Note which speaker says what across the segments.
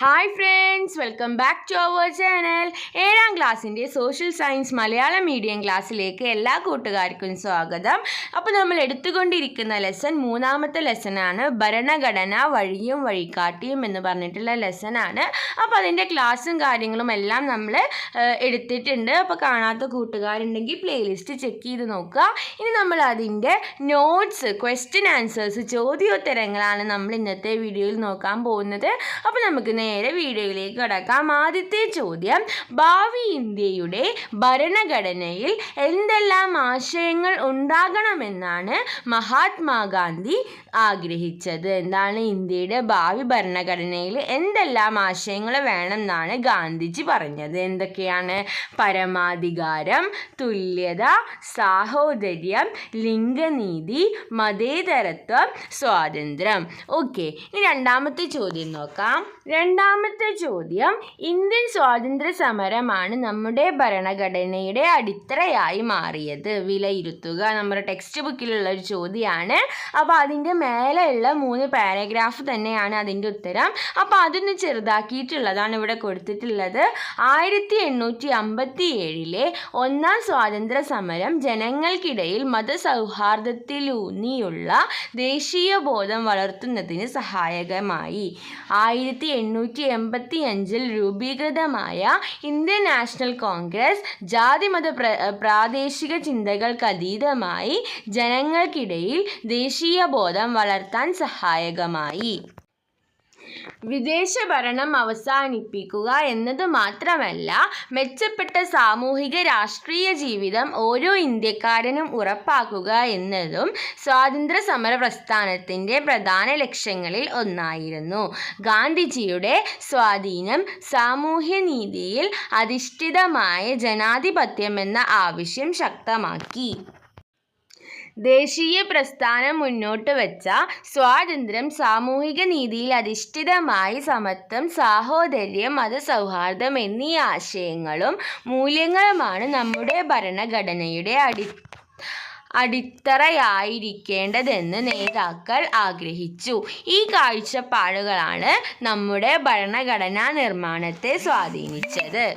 Speaker 1: Hi friends welcome back to our channel ഏഴാം ക്ലാസ്സിന്റെ social science Malayalam medium ക്ലാസ്സിലേക്ക് എല്ലാ കൂട്ടുകാർക്കും സ്വാഗതം. അപ്പോൾ നമ്മൾ എടുത്തുകൊണ്ടിരിക്കുന്ന ലെസൺ മൂന്നാമത്തെ ലെസനാണ് ഭരണഘടന വഴിയും വഴികാട്ടിയും എന്ന് പറഞ്ഞിട്ടുള്ള ലെസനാണ് അപ്പോൾ അതിന്റെ ക്ലാസ്സും കാര്യങ്ങളും എല്ലാം നമ്മൾ എടുത്തിട്ടുണ്ട്. അപ്പോൾ കാണാത്ത കൂട്ടുകാരുണ്ടെങ്കിൽ പ്ലേലിസ്റ്റ് ചെക്ക് ചെയ്ത് നോക്കുക. ഇനി നമ്മൾ അതിന്റെ നോട്ട്സ് ക്വസ്റ്റ്യൻ ആൻസേഴ്സ് ചോദ്യോത്തരങ്ങളാണ് നമ്മൾ ഇന്നത്തെ വീഡിയോയിൽ നോക്കാൻ പോകുന്നത്. അപ്പോൾ നമുക്ക് നേരെ വീഡിയോയിലേക്ക് കടക്കാം. ആദ്യത്തെ ചോദ്യം ഭാവി ഇന്ത്യയുടെ ഭരണഘടനയിൽ എന്തെല്ലാം ആശയങ്ങൾ ഉണ്ടാകണമെന്നാണ് മഹാത്മാഗാന്ധി ആഗ്രഹിച്ചത്. എന്താണ് ഇന്ത്യയുടെ ഭാവി ഭരണഘടനയിൽ എന്തെല്ലാം ആശയങ്ങൾ വേണമെന്നാണ് ഗാന്ധിജി പറഞ്ഞത്. എന്തൊക്കെയാണ്? പരമാധികാരം തുല്യത സാഹോദര്യം ലിംഗനീതി മതേതരത്വം സ്വാതന്ത്ര്യം. ഓക്കെ ഇനി രണ്ടാമത്തെ ചോദ്യം നോക്കാം. രണ്ടാമത്തെ ചോദ്യം ഇന്ത്യൻ സ്വാതന്ത്ര്യ സമരമാണ് നമ്മുടെ ഭരണഘടനയുടെ അടിത്തറയായി മാറിയത്. വിലയിരുത്തുക. നമ്മുടെ ടെക്സ്റ്റ് ബുക്കിലുള്ള ഒരു ചോദ്യമാണ് അപ്പോൾ അതിന്റെ മേലെയുള്ള മൂന്ന് പാരഗ്രാഫ് തന്നെയാണ് അതിന്റെ ഉത്തരം. അപ്പോൾ അതൊന്ന് ചെറുതാക്കിയിട്ടുള്ളതാണ് ഇവിടെ കൊടുത്തിട്ടുള്ളത്. ആയിരത്തി എണ്ണൂറ്റി അമ്പത്തി ഏഴിലെ ഒന്നാം സ്വാതന്ത്ര്യ സമരം ജനങ്ങൾക്കിടയിൽ മതസൗഹാർദ്ദത്തിലൂന്നിയുള്ള ദേശീയ ബോധം വളർത്തുന്നതിന് സഹായകമായി. ആയിരത്തി എണ്ണൂറ്റി എൺപത്തി അഞ്ചിൽ രൂപീകൃതമായ ഇന്ത്യൻ നാഷണൽ കോൺഗ്രസ് ജാതിമത പ്ര പ്രാദേശിക ചിന്തകൾക്കതീതമായി ജനങ്ങൾക്കിടയിൽ ദേശീയ ബോധം വളർത്താൻ സഹായകമായി. വിദേശ ഭരണം അവസാനിപ്പിക്കുക എന്നത് മാത്രമല്ല മെച്ചപ്പെട്ട സാമൂഹിക രാഷ്ട്രീയ ജീവിതം ഓരോ ഇന്ത്യക്കാരനും ഉറപ്പാക്കുക എന്നതും സ്വാതന്ത്ര്യ സമര പ്രസ്ഥാനത്തിന്റെ പ്രധാന ലക്ഷ്യങ്ങളിൽ ഒന്നായിരുന്നു. ഗാന്ധിജിയുടെ സ്വാധീനം സാമൂഹ്യനീതിയിൽ അധിഷ്ഠിതമായ ജനാധിപത്യമെന്ന ആവശ്യം ശക്തമാക്കി. ദേശീയ പ്രസ്ഥാനം മുന്നോട്ട് വെച്ച സ്വാതന്ത്ര്യം സാമൂഹിക നീതിയിൽ അധിഷ്ഠിതമായി സമത്വം സാഹോദര്യം മതസൗഹാർദ്ദം എന്നീ ആശയങ്ങളും മൂല്യങ്ങളുമാണ് നമ്മുടെ ഭരണഘടനയുടെ അടി അടിത്തറയായിരിക്കേണ്ടതെന്ന് നേതാക്കൾ ആഗ്രഹിച്ചു. ഈ കാഴ്ചപ്പാടുകളാണ് നമ്മുടെ ഭരണഘടനാ നിർമ്മാണത്തെ സ്വാധീനിച്ചത്.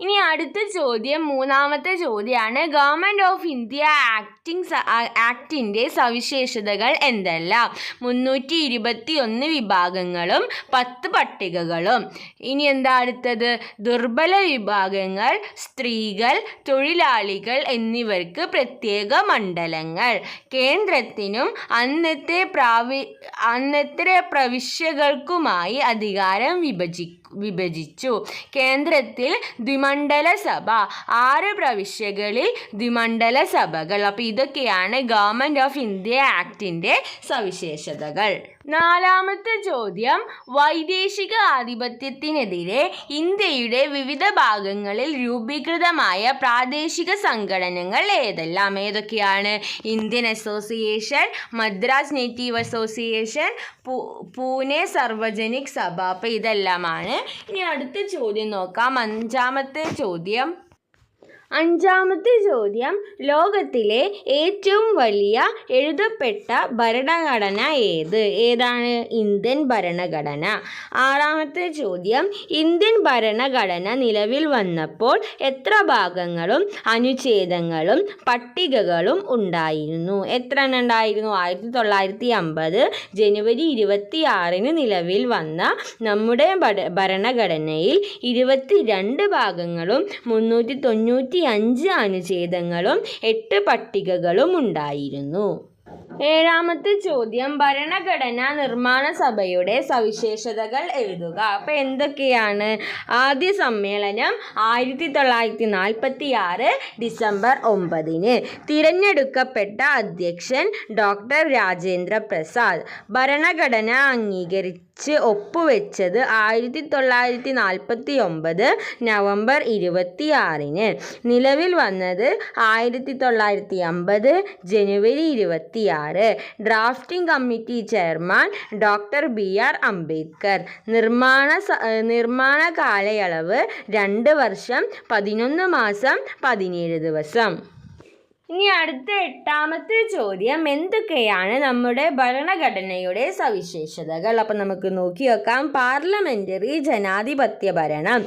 Speaker 1: ഇനി അടുത്ത ചോദ്യം മൂന്നാമത്തെ ചോദ്യമാണ്. ഗവൺമെന്റ് ഓഫ് ഇന്ത്യ ആക്ടിങ് ആക്ടിന്റെ സവിശേഷതകൾ എന്തെല്ലാം? മുന്നൂറ്റി ഇരുപത്തി ഒന്ന് വിഭാഗങ്ങളും പത്ത് പട്ടികകളും. ഇനി എന്താ അടുത്തത്? ദുർബല വിഭാഗങ്ങൾ സ്ത്രീകൾ തൊഴിലാളികൾ എന്നിവർക്ക് പ്രത്യേക മണ്ഡലങ്ങൾ. കേന്ദ്രത്തിനും അന്നത്തെ പ്രാവി അന്നത്തെ പ്രവിശ്യകൾക്കുമായി അധികാരം വിഭജി വിഭജിച്ചു. കേന്ദ്രത്തിൽ ദ്വിമണ്ഡല സഭ. ആറ് പ്രവിശ്യകളിൽ ദ്വിമണ്ഡല സഭകൾ. അപ്പോൾ ഇതൊക്കെയാണ് ഗവൺമെന്റ് ഓഫ് ഇന്ത്യ ആക്ടിന്റെ സവിശേഷതകൾ. നാലാമത്തെ ചോദ്യം. വൈദേശിക ആധിപത്യത്തിനെതിരെ ഇന്ത്യയുടെ വിവിധ ഭാഗങ്ങളിൽ രൂപീകൃതമായ പ്രാദേശിക സംഘടനകൾ ഏതെല്ലാം? ഏതൊക്കെയാണ്? Indian association Madras native association Pune Sarvajanik Sabha. അപ്പോൾ ഇതെല്ലാമാണ്. ഇനി അടുത്ത ചോദ്യം നോക്കാം. അഞ്ചാമത്തെ ചോദ്യം അഞ്ചാമത്തെ ചോദ്യം. ലോകത്തിലെ ഏറ്റവും വലിയ എഴുതപ്പെട്ട ഭരണഘടന ഏത്? ഏതാണ്? ഇന്ത്യൻ ഭരണഘടന. ആറാമത്തെ ചോദ്യം. ഇന്ത്യൻ ഭരണഘടന നിലവിൽ വന്നപ്പോൾ എത്ര ഭാഗങ്ങളും അനുച്ഛേദങ്ങളും പട്ടികകളും ഉണ്ടായിരുന്നു? എത്ര എണ്ണം ഉണ്ടായിരുന്നു? ആയിരത്തി തൊള്ളായിരത്തി അമ്പത് ജനുവരി ഇരുപത്തി ആറിന് നിലവിൽ വന്ന നമ്മുടെ ഭരണഘടനയിൽ ഇരുപത്തി രണ്ട് ഭാഗങ്ങളും മുന്നൂറ്റി തൊണ്ണൂറ്റി അഞ്ച് അനുച്ഛേദങ്ങളും എട്ട് പട്ടികകളും ഉണ്ടായിരുന്നു. ഏഴാമത്തെ ചോദ്യം ഭരണഘടനാ നിർമ്മാണ സഭയുടെ സവിശേഷതകൾ എഴുതുക. അപ്പം എന്തൊക്കെയാണ്? ആദ്യ സമ്മേളനം ആയിരത്തി തൊള്ളായിരത്തി നാൽപ്പത്തി ആറ് ഡിസംബർ ഒമ്പതിന്. തിരഞ്ഞെടുക്കപ്പെട്ട അധ്യക്ഷൻ ഡോക്ടർ രാജേന്ദ്ര പ്രസാദ്. ഭരണഘടന അംഗീകരിച്ച് ഒപ്പുവെച്ചത് ആയിരത്തി തൊള്ളായിരത്തി നാൽപ്പത്തി ഒമ്പത് നവംബർ ഇരുപത്തി ആറിന് നിലവിൽ വന്നത് ആയിരത്തി തൊള്ളായിരത്തി അമ്പത് ജനുവരി ഇരുപത്തി ആറ് drafting committee chairman doctor B R Ambedkar. നിർമ്മാണ നിർമ്മാണ കാലയളവ് രണ്ട് വർഷം പതിനൊന്ന് മാസം പതിനേഴ് ദിവസം. ഇനി അടുത്ത എട്ടാമത്തെ ചോദ്യം എന്തൊക്കെയാണ് നമ്മുടെ ഭരണഘടനയുടെ സവിശേഷതകൾ? അപ്പം നമുക്ക് നോക്കി വെക്കാം. പാർലമെന്ററി ജനാധിപത്യ ഭരണം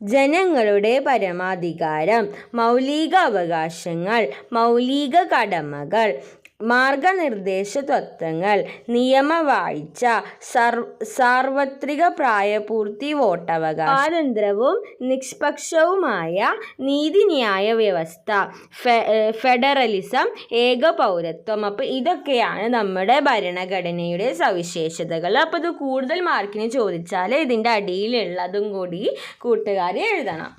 Speaker 1: ജനങ്ങളുടെ പരമാധികാരം മൗലിക അവകാശങ്ങൾ മൗലിക കടമകൾ മാർഗനിർദ്ദേശ തത്വങ്ങൾ നിയമവാഴ്ച സർ സാർവത്രിക പ്രായപൂർത്തി വോട്ടവകാശം സ്വാതന്ത്ര്യവും നിഷ്പക്ഷവുമായ നീതിന്യായ വ്യവസ്ഥ ഫെഡറലിസം ഏക പൗരത്വം അപ്പോൾ ഇതൊക്കെയാണ് നമ്മുടെ ഭരണഘടനയുടെ സവിശേഷതകൾ. അപ്പോൾ ഇത് കൂടുതൽ മാർക്കിന് ചോദിച്ചാൽ ഇതിന്റെ അടിയിലുള്ളതും കൂടി കൂട്ടുകാരെ എഴുതണം.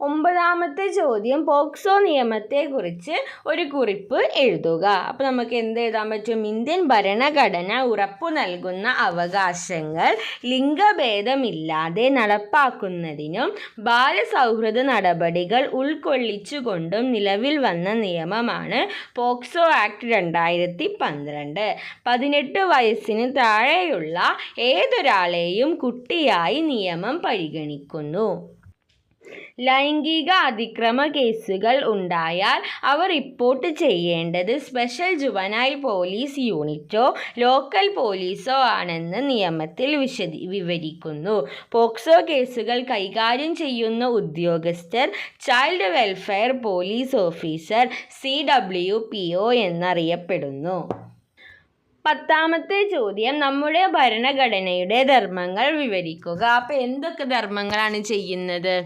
Speaker 1: ഒമ്പതാമത്തെ ചോദ്യം പോക്സോ നിയമത്തെക്കുറിച്ച് ഒരു കുറിപ്പ് എഴുതുക. അപ്പോൾ നമുക്ക് എന്ത് എഴുതാൻ പറ്റും? ഇന്ത്യൻ ഭരണഘടന ഉറപ്പു നൽകുന്ന അവകാശങ്ങൾ ലിംഗഭേദമില്ലാതെ നടപ്പാക്കുന്നതിനും ബാലസൗഹൃദ നടപടികൾ ഉൾക്കൊള്ളിച്ചുകൊണ്ടും നിലവിൽ വന്ന നിയമമാണ് പോക്സോ ആക്ട് രണ്ടായിരത്തി പന്ത്രണ്ട് പതിനെട്ട് വയസ്സിന് താഴെയുള്ള ഏതൊരാളെയും കുട്ടിയായി നിയമം പരിഗണിക്കുന്നു. ലൈംഗിക അതിക്രമ കേസുകൾ ഉണ്ടായാൽ അവ റിപ്പോർട്ട് ചെയ്യേണ്ടത് സ്പെഷ്യൽ ജുവനൈൽ പോലീസ് യൂണിറ്റോ ലോക്കൽ പോലീസോ ആണെന്ന് നിയമത്തിൽ വിശദി വിവരിക്കുന്നു. പോക്സോ കേസുകൾ കൈകാര്യം ചെയ്യുന്ന ഉദ്യോഗസ്ഥർ child welfare police officer C W P O എന്നറിയപ്പെടുന്നു. പത്താമത്തെ ചോദ്യം നമ്മുടെ ഭരണഘടനയുടെ ധർമ്മങ്ങൾ വിവരിക്കുക. അപ്പോൾ എന്തൊക്കെ ധർമ്മങ്ങളാണ് ചെയ്യുന്നത്?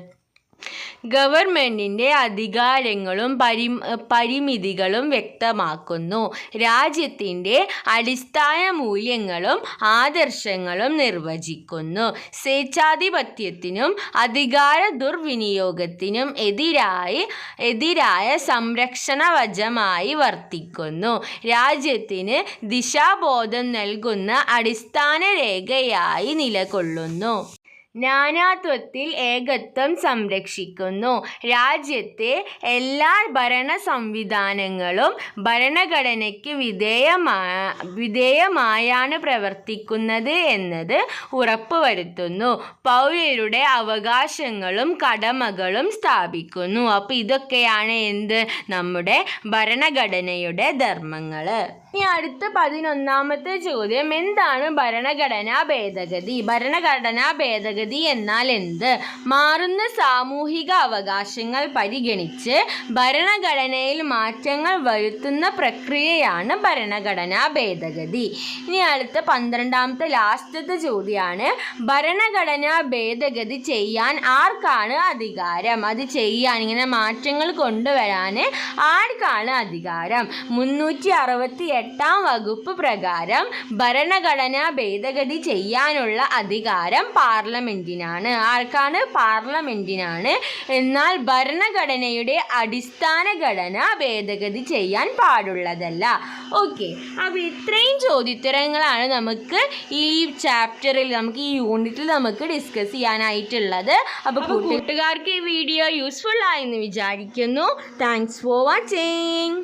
Speaker 1: ഗവൺമെന്റിന്റെ അധികാരങ്ങളും പരി പരിമിതികളും വ്യക്തമാക്കുന്നു. രാജ്യത്തിന്റെ അടിസ്ഥാന മൂല്യങ്ങളും ആദർശങ്ങളും നിർവചിക്കുന്നു. സ്വേച്ഛാധിപത്യത്തിനും അധികാര ദുർവിനിയോഗത്തിനും എതിരായി എതിരായ സംരക്ഷണവചമായി വർത്തിക്കുന്നു. രാജ്യത്തിന് ദിശാബോധം നൽകുന്ന അടിസ്ഥാന രേഖയായി നിലകൊള്ളുന്നു. നാനാത്വത്തിൽ ഏകത്വം സംരക്ഷിക്കുന്നു. രാജ്യത്തെ എല്ലാ ഭരണ സംവിധാനങ്ങളും ഭരണഘടനയ്ക്ക് വിധേയമാ വിധേയമായാണ് പ്രവർത്തിക്കുന്നത് എന്നത് ഉറപ്പുവരുത്തുന്നു. പൗരരുടെ അവകാശങ്ങളും കടമകളും സ്ഥാപിക്കുന്നു. അപ്പോൾ ഇതൊക്കെയാണ് എന്ത്? നമ്മുടെ ഭരണഘടനയുടെ ധർമ്മങ്ങൾ ഇനി അടുത്ത പതിനൊന്നാമത്തെ ചോദ്യം. എന്താണ് ഭരണഘടനാ ഭേദഗതി? ഭരണഘടനാ ഭേദഗതി എന്നാൽ എന്ത്? മാറുന്ന സാമൂഹിക അവകാശങ്ങൾ പരിഗണിച്ച് ഭരണഘടനയിൽ മാറ്റങ്ങൾ വരുത്തുന്ന പ്രക്രിയയാണ് ഭരണഘടനാ ഭേദഗതി. ഇനി അടുത്ത പന്ത്രണ്ടാമത്തെ ലാസ്റ്റത്തെ ചോദ്യമാണ് ഭരണഘടനാ ഭേദഗതി ചെയ്യാൻ ആർക്കാണ് അധികാരം? അത് ചെയ്യാൻ ഇങ്ങനെ മാറ്റങ്ങൾ കൊണ്ടുവരാൻ ആർക്കാണ് അധികാരം? മുന്നൂറ്റി അറുപത്തി എട്ടാം വകുപ്പ് പ്രകാരം ഭരണഘടനാ ഭേദഗതി ചെയ്യാനുള്ള അധികാരം പാർലമെന്റിനാണ് ആർക്കാണ്? പാർലമെന്റിനാണ് എന്നാൽ ഭരണഘടനയുടെ അടിസ്ഥാന ഘടന ഭേദഗതി ചെയ്യാൻ പാടുള്ളതല്ല. ഓക്കെ. അപ്പോൾ ഇത്രയും ചോദ്യത്തരങ്ങളാണ് നമുക്ക് ഈ ചാപ്റ്ററിൽ നമുക്ക് ഈ യൂണിറ്റിൽ നമുക്ക് ഡിസ്കസ് ചെയ്യാനായിട്ടുള്ളത്. അപ്പോൾ കൂട്ടുകാർക്ക് ഈ വീഡിയോ യൂസ്ഫുൾ ആയെന്ന് വിചാരിക്കുന്നു. Thanks for watching.